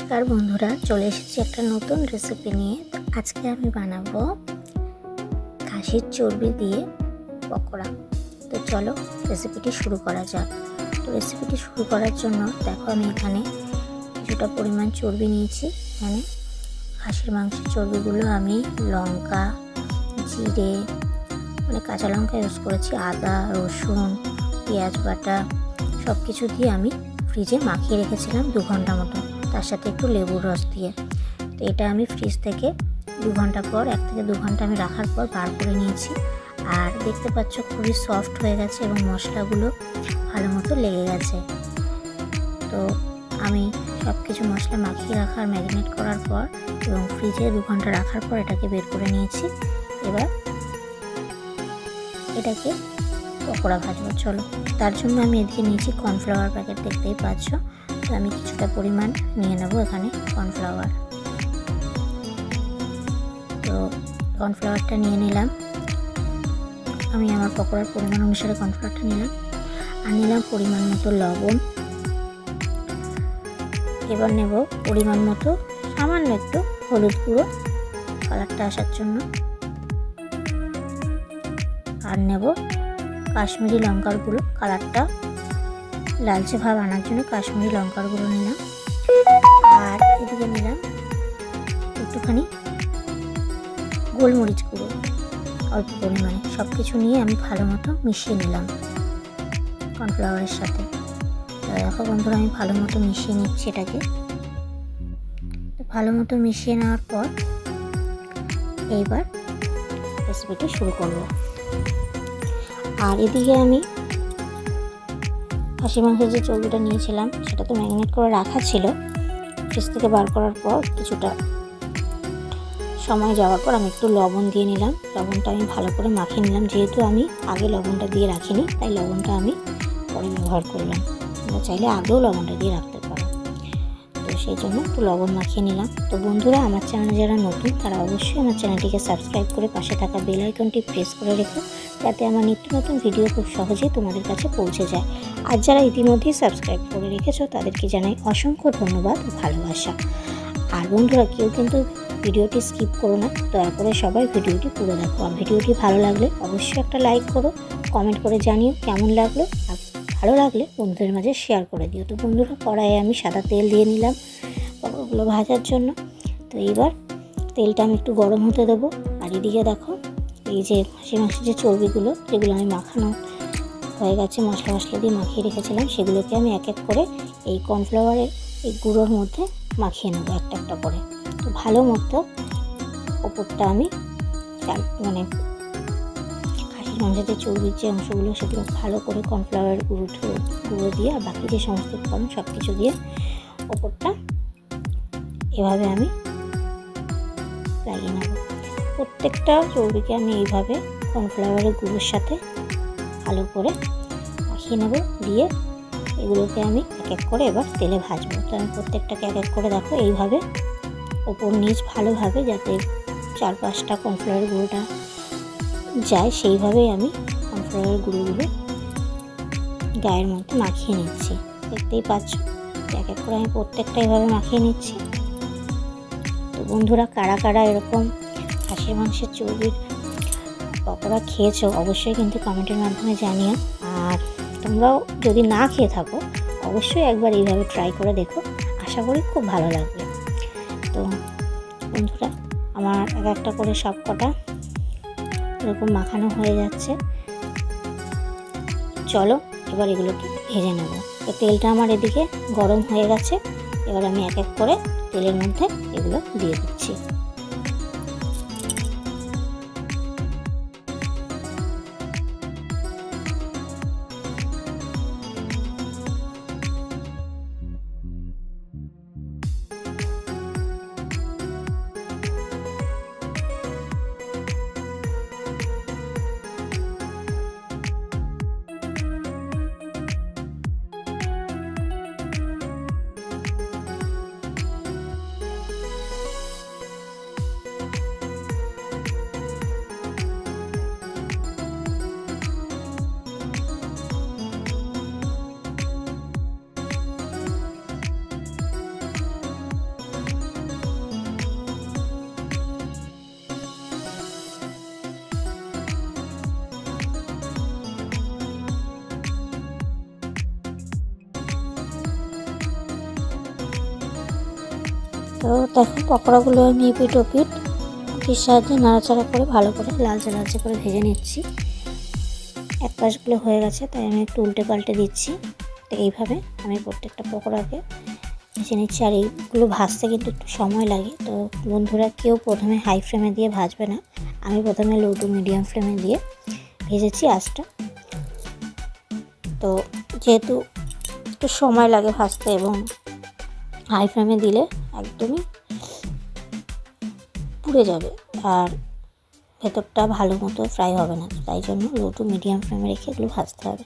নমস্কার বন্ধুরা, চলে এসেছি একটা নতুন রেসিপি নিয়ে। তো আজকে আমি বানাবো খাসির চর্বি দিয়ে পকোড়া। তো চলো রেসিপিটি শুরু করা যাক। তো রেসিপিটি শুরু করার জন্য দেখো আমি এখানে কিছুটা পরিমাণ চর্বি নিয়েছি। এখানে খাসির মাংসের চর্বিগুলো আমি লঙ্কা, জিরে মানে কাঁচা লঙ্কা ইউজ করেছি, আদা, রসুন, পেঁয়াজ বাটা সব কিছু দিয়ে আমি ফ্রিজে মাখিয়ে রেখেছিলাম দু ঘণ্টা মতো। তার সাথে একটু লেবুর রস দিয়ে। তো এটা আমি ফ্রিজ থেকে দু ঘণ্টা পর, এক থেকে দু ঘণ্টা আমি রাখার পর বার করে নিয়েছি। আর দেখতে পাচ্ছ খুবই সফট হয়ে গেছে এবং মশলাগুলো ভালো মতো লেগে গেছে। তো আমি সব কিছু মশলা মাখিয়ে রাখার ম্যারিনেট করার পর এবং ফ্রিজে দু ঘণ্টা রাখার পর এটাকে বের করে নিয়েছি। এবার এটাকে পকোড়া ভাজবো, চলো। তার জন্য আমি এদিকে নিয়েছি কর্নফ্লাওয়ার প্যাকেট দেখতেই পাচ্ছ। আমি কিছুটা পরিমাণ নিয়ে নেব এখানে কর্নফ্লাওয়ার। তো কর্নফ্লাওয়ারটা নিয়ে নিলাম। আমি আমার পকোড়ার পরিমাণ অনুসারে কর্নফ্লাওয়ারটা নিলাম। আর নিলাম পরিমাণ মতো লবণ। এবার নেব পরিমাণ মতো সামান্য একটু হলুদ গুঁড়ো কালারটা আসার জন্য। আর নেব কাশ্মীরি লঙ্কার গুঁড়ো কালারটা। লালচে ভাব আনার জন্য কাশ্মীরি লঙ্কার গুঁড়ো নিলাম। আর এদিকে নিলাম একটুখানি গোলমরিচ গুঁড়ো। অল্প পরিমাণে সব কিছু নিয়ে আমি ভালো মতো মিশিয়ে নিলাম কর্নফ্লাওয়ারের সাথে। দেখো বন্ধুরা, আমি ভালো মতো মিশিয়ে নিচ্ছি এটাকে। ভালো মতো মিশিয়ে নেওয়ার পর এইবার রেসিপিটি শুরু করব। আর এদিকে আমি খাসি মাংসের যে চর্বিটা নিয়েছিলাম সেটা তো ম্যারিনেট করে রাখা ছিল। ফ্রিজ থেকে বার করার পর কিছুটা সময় যাওয়ার পর আমি একটু লবণ দিয়ে নিলাম। লবণটা আমি ভালো করে মাখিয়ে নিলাম। যেহেতু আমি আগে লবণটা দিয়ে রাখিনি, তাই লবণটা আমি পরে ব্যবহার করলাম। তোমরা চাইলে আগেও লবণটা দিয়ে রাখতে সেই জন্য একটু লবণ মাখিয়ে নিলাম। তো বন্ধুরা, আমার চ্যানেলে যারা নতুন, তারা অবশ্যই আমার চ্যানেলটিকে সাবস্ক্রাইব করে পাশে থাকা বেল আইকনটি প্রেস করে রেখো, যাতে আমার নিত্য নতুন ভিডিও খুব সহজেই তোমাদের কাছে পৌঁছে যায়। আর যারা ইতিমধ্যেই সাবস্ক্রাইব করে রেখেছো, তাদেরকে জানাই অসংখ্য ধন্যবাদ ভালোবাসা। আর বন্ধুরা, কেউ কিন্তু ভিডিওটি স্কিপ করো না, দয়া করে সবাই ভিডিওটি পুরো দেখো। আর ভিডিওটি ভালো লাগলে অবশ্যই একটা লাইক করো, কমেন্ট করে জানিও কেমন লাগল। আর ভালো লাগলে বন্ধুদের মাঝে শেয়ার করে দিও। তো বন্ধুরা, কড়াইয়ে আমি সাদা তেল দিয়ে নিলাম ওগুলো ভাজার জন্য। তো এইবার তেলটা আমি একটু গরম হতে দেবো। আর এদিকে দেখো, এই যে হাসি মাংসের যে চর্বিগুলো, যেগুলো আমি মাখানো হয়ে গেছে, মশলা মশলা দিয়ে মাখিয়ে রেখেছিলাম, সেগুলোকে আমি এক এক করে এই কর্নফ্লাওয়ারের এই গুঁড়োর মধ্যে মাখিয়ে নেব একটা একটা করে। তো ভালো মতো ওপরটা আমি মানে মাংসের যে চর্বির যে অংশগুলো সেগুলো ভালো করে কর্নফ্লাওয়ারের গুঁড়ো গুঁড়ো দিয়ে আর বাকি যে সমস্ত উপকরণ সব কিছু দিয়ে ওপরটা এভাবে আমি লাগিয়ে নেব। প্রত্যেকটা চর্বিকে আমি এইভাবে কর্নফ্লাওয়ারের গুঁড়োর সাথে ভালো করে মাখিয়ে নেব। দিয়ে এগুলোকে আমি এক এক করে এবার তেলে ভাজবো। তো আমি প্রত্যেকটাকে এক এক করে দেখো, এইভাবে ওপর নিচ ভালোভাবে যাতে চার পাঁচটা কর্নফ্লাওয়ারের গুঁড়োটা যায় সেইভাবেই আমি কর্নফ্লাওয়ারের গুঁড়োগুলো গায়ের মধ্যে মাখিয়ে নিচ্ছি। দেখতেই পাচ্ছ, এক এক করে আমি প্রত্যেকটা এভাবে মাখিয়ে নিচ্ছি। তো বন্ধুরা, কারা কারা এরকম খাসির মাংসের চর্বির পকোড়া খেয়েছো, অবশ্যই কিন্তু কমেন্টের মাধ্যমে জানিও। আর তোমরাও যদি না খেয়ে থাকো, অবশ্যই একবার এইভাবে ট্রাই করে দেখো। আশা করি খুব ভালো লাগবে। তো বন্ধুরা, আমার এক একটা করে সব কটা এরকম মাখানো হয়ে যাচ্ছে। চলো, এবার এগুলোকে ভেজে নেব। তো তেলটা আমার এদিকে গরম হয়ে গেছে। এবার আমি এক এক করে তেলের মধ্যে এগুলো দিয়ে দিচ্ছি। তো দেখো, পকোড়াগুলো আমি এপিট ওপিট সাহায্যে নাড়াচাড়া করে ভালো করে লালচে লালচে করে ভেজে নিচ্ছি। এক পাশগুলো হয়ে গেছে, তাই আমি একটু উল্টে পাল্টে দিচ্ছি। তো এইভাবে আমি প্রত্যেকটা পকোড়াকে ভেজে নিচ্ছি। আর এইগুলো ভাজতে কিন্তু একটু সময় লাগে। তো বন্ধুরা, কেউ প্রথমে হাই ফ্লেমে দিয়ে ভাজবে না। আমি প্রথমে লো টু মিডিয়াম ফ্লেমে দিয়ে ভেজেছি আঁচটা। তো যেহেতু একটু সময় লাগে ভাজতে এবং হাই ফ্লেমে দিলে একদমই পুড়ে যাবে আর ভেতরটা ভালো মতো ফ্রাই হবে না তাই জন্য লো টু মিডিয়াম ফ্লেমে রেখে এগুলো ভাজতে হবে।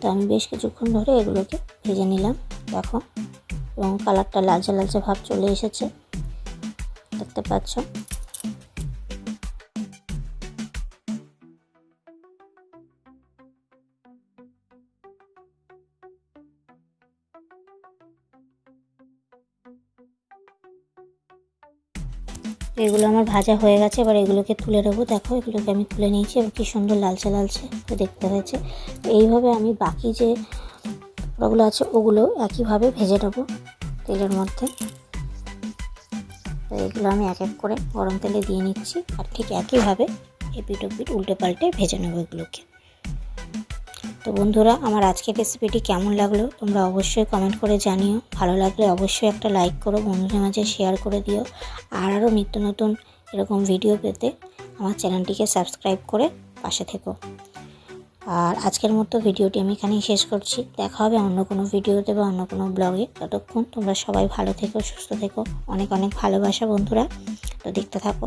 তো আমি বেশ কিছুক্ষণ ধরে এগুলোকে ভেজে নিলাম, দেখো। এবং কালারটা লালচে লালচে ভাব চলে এসেছে, দেখতে পাচ্ছ? এগুলো আমার ভাজা হয়ে গেছে, এবার এগুলোকে তুলে নেব। দেখো, এগুলোকে আমি তুলে নিয়েছি এবং কী সুন্দর লালচে লালচে দেখতে হয়েছে। তো এইভাবে আমি বাকি যে ওগুলো আছে, ওগুলো একইভাবে ভেজে নেব তেলের মধ্যে। তো এগুলো আমি এক এক করে গরম তেলে দিয়ে নিচ্ছি, আর ঠিক একইভাবে এপিট ওপিট উল্টে পাল্টে ভেজে নেব এগুলোকে। তো বন্ধুরা, আমার আজকের রেসিপিটি কেমন লাগল তোমরা অবশ্যই কমেন্ট করে জানিও। ভালো লাগলে অবশ্যই একটা লাইক করো, বন্ধুদের মাঝে শেয়ার করে দিও। আর আরও নিত্য নতুন এরকম ভিডিও পেতে আমার চ্যানেলটিকে সাবস্ক্রাইব করে পাশে থেকো। আর আজকের মতো ভিডিওটি আমি এখানেই শেষ করছি। দেখা হবে অন্য কোনো ভিডিওতে বা অন্য কোনো ব্লগে ততক্ষণ তোমরা সবাই ভালো থেকো, সুস্থ থেকো। অনেক অনেক ভালোবাসা বন্ধুরা। তো দেখতে থাকো।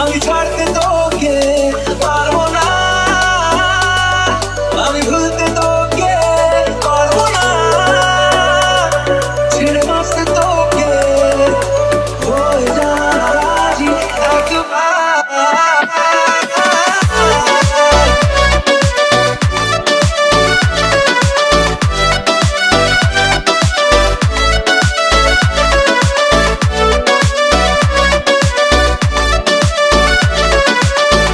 a mi parte todo.